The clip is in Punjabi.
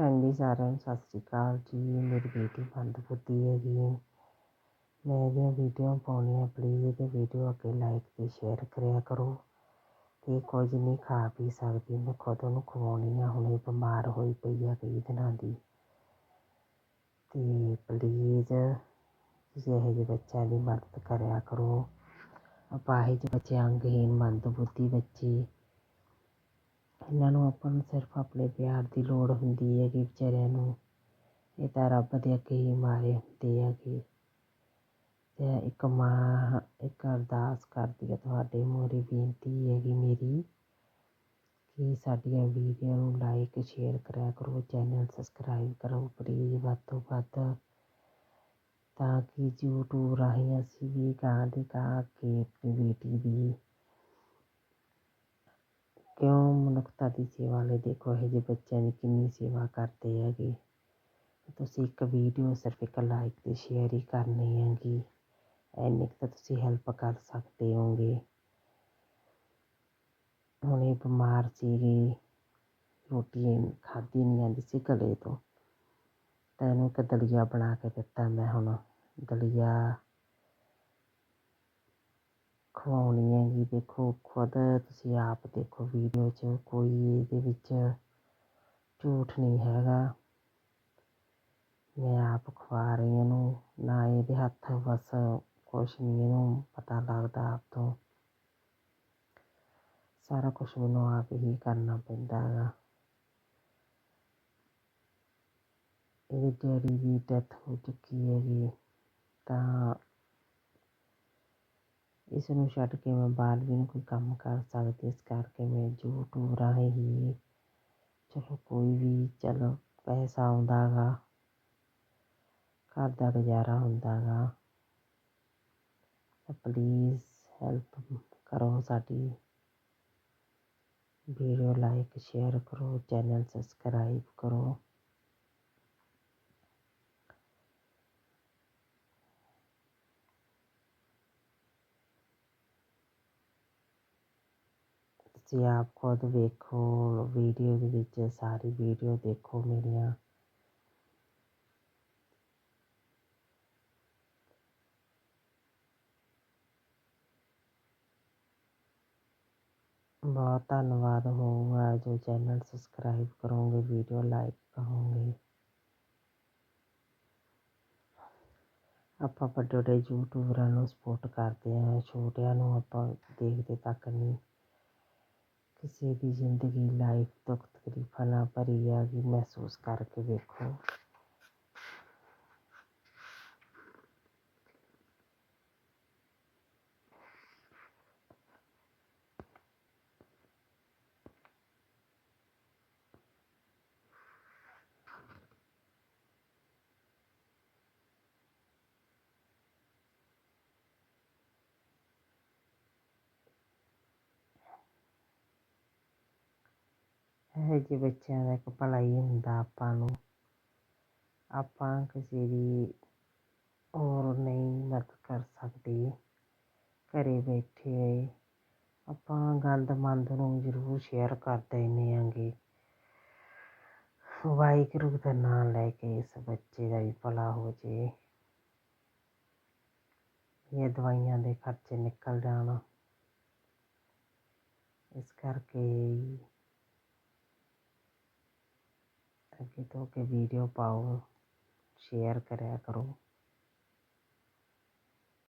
ਹਾਂਜੀ, ਸਾਰਿਆਂ ਨੂੰ ਸਤਿ ਸ਼੍ਰੀ ਅਕਾਲ ਜੀ। ਮੇਰੀ ਬੇਟੀ ਮੰਦਬੁੱਧੀ ਹੈਗੀ ਮੈਂ ਇਹਦੀਆਂ ਵੀਡੀਓ ਪਾਉਣੀਆਂ ਪਲੀਜ਼ ਇਹਦੇ ਵੀਡੀਓ ਅੱਗੇ ਲਾਈਕ ਤੇ ਸ਼ੇਅਰ ਕਰਿਆ ਕਰੋ। ਤੇ ਕੁਝ ਨਹੀਂ ਖਾ ਪੀ ਸਕਦੀ, ਮੈਂ ਖੁਦ ਉਹਨੂੰ ਖਵਾਉਣੀ ਆ, ਹੁਣੇ ਬਿਮਾਰ ਹੋਈ ਪਈ ਆ ਕਈ ਦਿਨਾਂ ਦੀ। ਤੇ ਪਲੀਜ਼ ਤੁਸੀਂ ਇਹੋ ਜਿਹੇ ਬੱਚਿਆਂ ਦੀ ਮਦਦ ਕਰਿਆ ਕਰੋ। ਅਪਾਹਿਜ ਬੱਚੇ ਅੰਗਹੀਨ ਮੰਦਬੁੱਧੀ ਬੱਚੇ ਇਹਨਾਂ ਨੂੰ ਆਪਾਂ ਨੂੰ ਸਿਰਫ ਆਪਣੇ ਪਿਆਰ ਦੀ ਲੋੜ ਹੁੰਦੀ ਹੈਗੀ ਵਿਚਾਰਿਆਂ ਨੂੰ। ਇਹ ਤਾਂ ਰੱਬ ਦੇ ਅੱਗੇ ਹੀ ਮਾਰੇ ਹੁੰਦੇ ਹੈਗੇ। ਤੇ ਇੱਕ ਮਾਂ, ਇੱਕ ਅਰਦਾਸ ਕਰਦੀ ਹੈ ਤੁਹਾਡੇ ਮੂਹਰੇ ਬੇਨਤੀ ਹੈਗੀ ਮੇਰੀ ਕਿ ਸਾਡੀਆਂ ਵੀਡੀਓ ਨੂੰ ਲਾਈਕ ਸ਼ੇਅਰ ਕਰਿਆ ਕਰੋ ਚੈਨਲ ਸਬਸਕ੍ਰਾਈਬ ਕਰੋ ਪਲੀਜ਼ ਵੱਧ ਤੋਂ ਵੱਧ। ਤਾਂ ਕਿ YouTube ਰਾਹੀਂ ਅਸੀਂ ਵੀ ਗਾਂ ਦੇ ਗਾਂ ਅੱਗੇ ਆਪਣੀ ਬੇਟੀ ਦੀ ਕਿਉਂ ਮਨੁੱਖਤਾ ਦੀ ਸੇਵਾ ਲਈ ਦੇਖੋ, ਇਹੋ ਜਿਹੇ ਬੱਚਿਆਂ ਦੀ ਕਿੰਨੀ ਸੇਵਾ ਕਰਦੇ ਹੈਗੇ। ਤੁਸੀਂ ਇੱਕ ਵੀਡੀਓ ਸਿਰਫ ਇੱਕ ਲਾਈਕ ਅਤੇ ਸ਼ੇਅਰ ਹੀ ਕਰਨੀ ਹੈਗੀ। ਇੰਨੀ ਕੁ ਤਾਂ ਤੁਸੀਂ ਹੈਲਪ ਕਰ ਸਕਦੇ ਹੋਗੇ ਹੁਣ ਇਹ ਬਿਮਾਰ ਸੀਗੀ, ਰੋਟੀ ਖਾਧੀ ਨਹੀਂ ਜਾਂਦੀ ਸੀ ਗਲੇ ਤੋਂ। ਤਾਂ ਇਹਨੂੰ ਇੱਕ ਦਲੀਆ ਬਣਾ ਕੇ ਦਿੱਤਾ ਮੈਂ ਹੁਣ। ਦਲੀਆ ਖਵਾਉਣੀ ਹੈਗੀ ਦੇਖੋ, ਖੁਦ ਤੁਸੀਂ ਆਪ ਦੇਖੋ ਵੀਡੀਓ 'ਚ ਕੋਈ ਇਹਦੇ ਵਿੱਚ ਝੂਠ ਨਹੀਂ ਹੈਗਾ। ਮੈਂ ਆਪ ਖਵਾ ਰਹੀ ਇਹਨੂੰ। ਨਾ ਇਹਦੇ ਹੱਥ ਬਸ ਕੁਛ ਨਹੀਂ ਇਹਨੂੰ ਪਤਾ ਲੱਗਦਾ ਆਪ ਤੋਂ। ਸਾਰਾ ਕੁਝ ਮੈਨੂੰ ਆਪ ਹੀ ਕਰਨਾ ਪੈਂਦਾ ਹੈਗਾ। ਇਹਦੇ ਡੈਡੀ ਦੀ ਡੈਥ ਹੋ ਚੁੱਕੀ ਹੈਗੀ ਤਾਂ ਇਸ ਨੂੰ ਛੱਡ ਕੇ ਮੈਂ ਬਾਹਰ ਵੀ ਨਹੀਂ ਕੋਈ ਕੰਮ ਕਰ ਸਕਦੀ ਇਸ ਕਰਕੇ ਮੈਂ ਯੂਟਿਊਬ ਰਾਹੀਂ ਹੀ ਚਲੋ ਕੋਈ ਵੀ ਚਲੋ ਪੈਸਾ ਆਉਂਦਾ ਗਾ ਘਰ ਦਾ ਗੁਜ਼ਾਰਾ ਹੁੰਦਾ ਗਾ ਤਾਂ ਪਲੀਜ਼ ਹੈਲਪ ਕਰੋ ਸਾਡੀ ਵੀਡੀਓ ਲਾਈਕ ਸ਼ੇਅਰ ਕਰੋ ਚੈਨਲ ਸਬਸਕ੍ਰਾਈਬ ਕਰੋ ਤੁਸੀਂ ਆਪ ਖੁਦ ਵੇਖੋ ਵੀਡੀਓ ਦੇ ਵਿੱਚ ਸਾਰੀ ਵੀਡੀਓ ਦੇਖੋ ਮੇਰੀਆਂ ਬਹੁਤ ਧੰਨਵਾਦ ਹੋਊਗਾ ਜੋ ਚੈਨਲ ਸਬਸਕ੍ਰਾਈਬ ਕਰੋਗੇ ਵੀਡੀਓ ਲਾਈਕ ਕਰੋਗੇ ਆਪਾਂ ਵੱਡੇ ਵੱਡੇ ਯੂਟਿਊਬਰਾਂ ਨੂੰ ਸਪੋਰਟ ਕਰਦੇ ਹਾਂ ਛੋਟਿਆਂ ਨੂੰ ਆਪਾਂ ਦੇਖਦੇ ਤੱਕ ਨਹੀਂ ਕਿਸੇ ਦੀ ਜ਼ਿੰਦਗੀ ਲਾਈਫ ਦੁੱਖ ਤਕਲੀਫਾਂ ਨਾਲ ਭਰੀ ਆ ਮਹਿਸੂਸ ਕਰਕੇ ਵੇਖੋ। ਇਹੋ ਜਿਹੇ ਬੱਚਿਆਂ ਦਾ ਇੱਕ ਭਲਾ ਹੀ ਹੁੰਦਾ ਆਪਾਂ ਨੂੰ। ਆਪਾਂ ਕਿਸੇ ਦੀ ਹੋਰ ਨਹੀਂ ਮਦਦ ਕਰ ਸਕਦੇ। ਘਰ ਬੈਠੇ ਆਪਾਂ ਗੰਦ ਮੰਦ ਨੂੰ ਜ਼ਰੂਰ ਸ਼ੇਅਰ ਕਰ ਦਿੰਦੇ ਆਂਗੇ ਵਾਹਿਗੁਰੂ ਦਾ ਨਾਮ ਲੈ ਕੇ ਇਸ ਬੱਚੇ ਦਾ ਵੀ ਭਲਾ ਹੋ ਜੇ। ਇਹ ਦਵਾਈਆਂ ਦੇ ਖਰਚੇ ਨਿਕਲ ਜਾਣ। ਇਸ ਕਰਕੇ ਅੱਗੇ ਤੋਂ ਅੱਗੇ ਵੀਡੀਓ ਪਾਓ ਸ਼ੇਅਰ ਕਰਿਆ ਕਰੋ।